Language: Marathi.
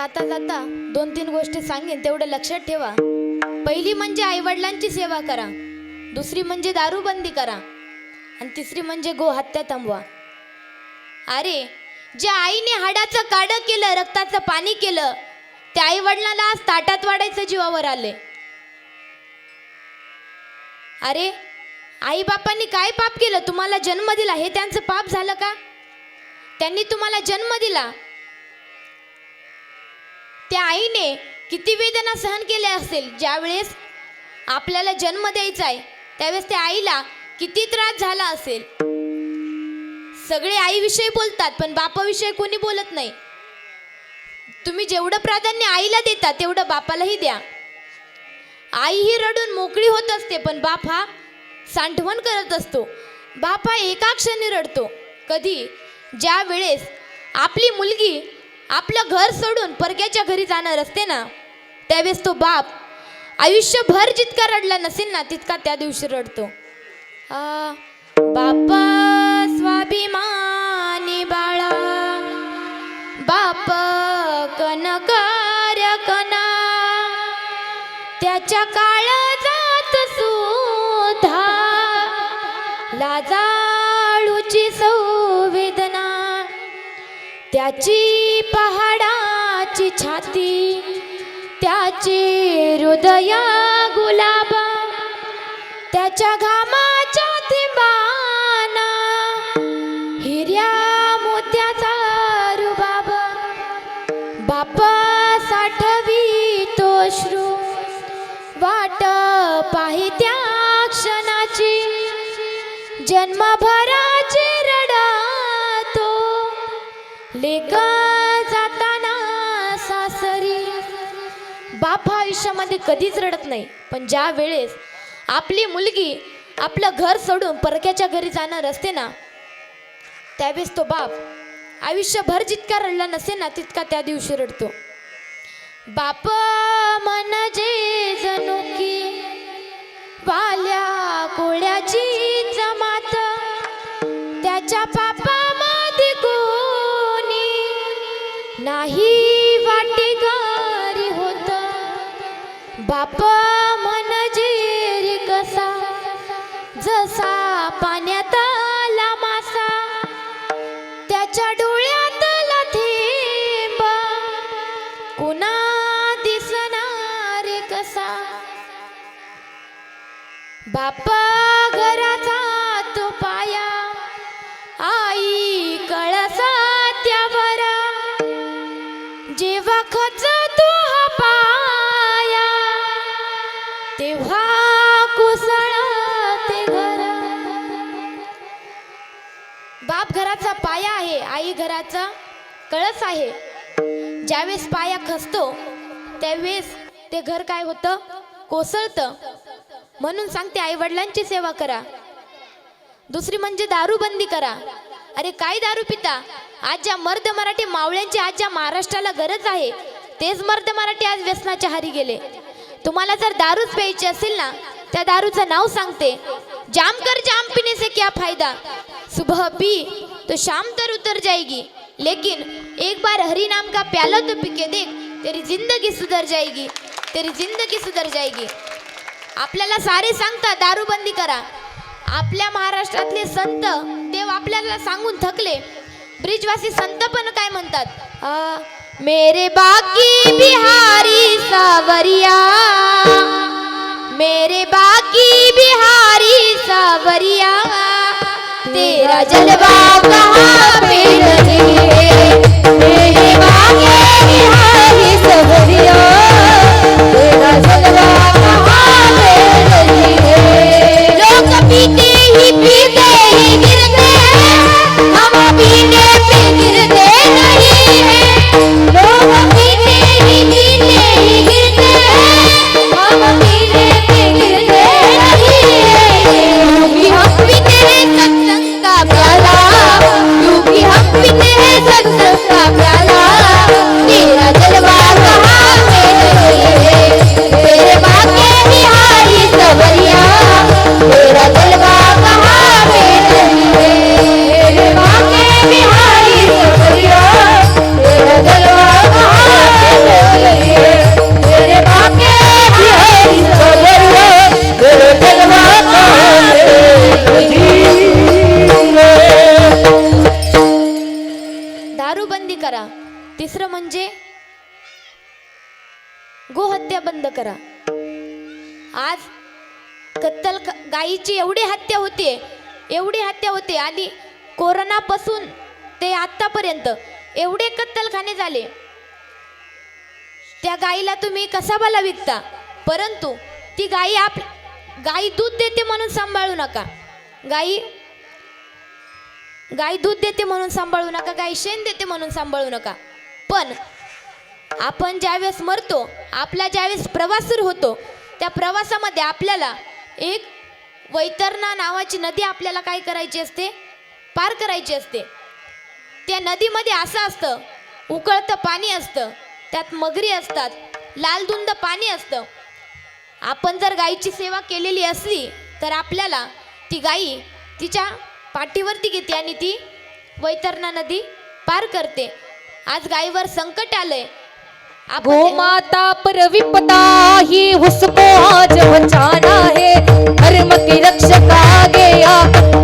जाता जाता दोन तीन गोष्टी सांगेन तेवढं लक्षात ठेवा. पहिली म्हणजे आईवडिलांची सेवा करा. दुसरी म्हणजे दारूबंदी करा. आणि तिसरी म्हणजे गो हत्या थांबवा. अरे ज्या आईने हाडाचं काडं केलं रक्ताचं पाणी केलं त्या आई वडिलांना आज ताटात वाढायचं जीवावर आले अरे आई बापांनी काय पाप केलं? तुम्हाला जन्म दिला हे त्यांचं पाप झालं का? त्यांनी तुम्हाला जन्म दिला त्या आईने किती वेदना सहन केल्या असेल? ज्यावेळेस आपल्याला जन्म द्यायचा आहे त्यावेळेस त्या आईला किती त्रास झाला असेल? सगळे आईविषयी बोलतात पण बापाविषयी कोणी बोलत नाही. तुम्ही जेवढं प्राधान्य आईला देता तेवढं बापालाही द्या. आई ही रडून मोकळी होत असते पण बाप हा सांठवण करत असतो. बाप हा एका क्षणी रडतो. कधी? ज्या वेळेस आपली मुलगी आपलं घर सोडून परक्याच्या घरी जाणार असते ना त्यावेळेस तो बाप आयुष्यभर जितका रडला नसेल ना तितका त्या दिवशी रडतो. बापा स्वाभिमानी बाळा बाप कनका त्याची पहाडाची छाती त्याचे हृदया गुलाब त्याच्या घामाच्या थिंबाना हिर्या मोत्याचा रुबाब. बापा साठवी तो श्रू वाट पाहि त्या क्षणाची. जन्म लेक जाताना सासरी. बाप हा आयुष्यामध्ये कधीच रडत नाही पण ज्या वेळेस आपली मुलगी आपलं घर सोडून परक्याच्या घरी जाणार असते ना त्यावेळेस तो बाप आयुष्यभर जितका रडला नसेल ना तितका त्या दिवशी रडतो. बाप म्हणजे जणू की वाल्या कोळ्याची जमात त्याच्या बापा नाही वाटेगारी होत. बाप म्हणजे कसा जसा पाण्यात आला मासा त्याच्या डोळ्यातला थेंब कुणा दिसणार कसा. बापा घरात आई घराचा कळस आहे. ज्यावेळेस पाया खसतो त्यावेळेस ते घर काय होतं? कोसळतं. म्हणून सांगते आई वडिलांची सेवा करा. दुसरी म्हणजे दारूबंदी करा. अरे काय दारू पिता? आज ज्या मर्द मराठी मावळ्यांची आज ज्या महाराष्ट्राला गरज आहे तेच मर्द मराठी आज व्यसनाच्या हारी गेले. तुम्हाला जर दारूच प्यायची असेल ना त्या दारूचं नाव सांगते. जाम कर जाम पिणे से क्या फायदा. सुबह पी तो शाम तर उतर जाएगी लेकिन एक बार हरी नाम का प्याला तो पी के देख तेरी जिंदगी सुधर जाएगी तेरी जिंदगी सुधर जाएगी। आपल्याला सारे सांगतात दारूबंदी करा। आपल्या महाराष्ट्रातले संत देव आपल्याला सांगून थकले. ब्रिजवासी संत पण काय म्हणतात? आ, मेरे बाकी बिहारी सावरिया मेरे बाकी बिहारी सावरिया तेरा जलवा कहाँ पे लगे मेरे बागे बिहारी सबरिया करा. तिसरं म्हणजे गोहत्या बंद करा. आज कत्तल गाईची गायीची एवढी हत्या होते एवढी हत्या होते आणि कोरोनापासून ते आत्तापर्यंत एवढे कत्तलखाने झाले. त्या गाईला तुम्ही कसाबाला विकता? परंतु ती गाई आप गाई दूध देते म्हणून सांभाळू नका. गाई गाय दूध देते म्हणून सांभाळू नका गाय शेण देते म्हणून सांभाळू नका. पण आपण ज्यावेळेस मरतो आपला ज्यावेळेस प्रवास सुरू होतो त्या प्रवासामध्ये आपल्याला एक वैतरणा नावाची नदी आपल्याला काय करायची असते? पार करायची असते. त्या नदीमध्ये असं असतं उकळतं पाणी असतं त्यात मगरी असतात लालधुंद पाणी असतं. आपण जर गायीची सेवा केलेली असली तर आपल्याला ती गाई तिच्या पाठीवरती घेते आणि ती वैतरणा नदी पार करते. आज गायीवर संकट आलंय. गो हो माता परविपदा ही उसको आज बचाना है धर्म की रक्षक आ गया.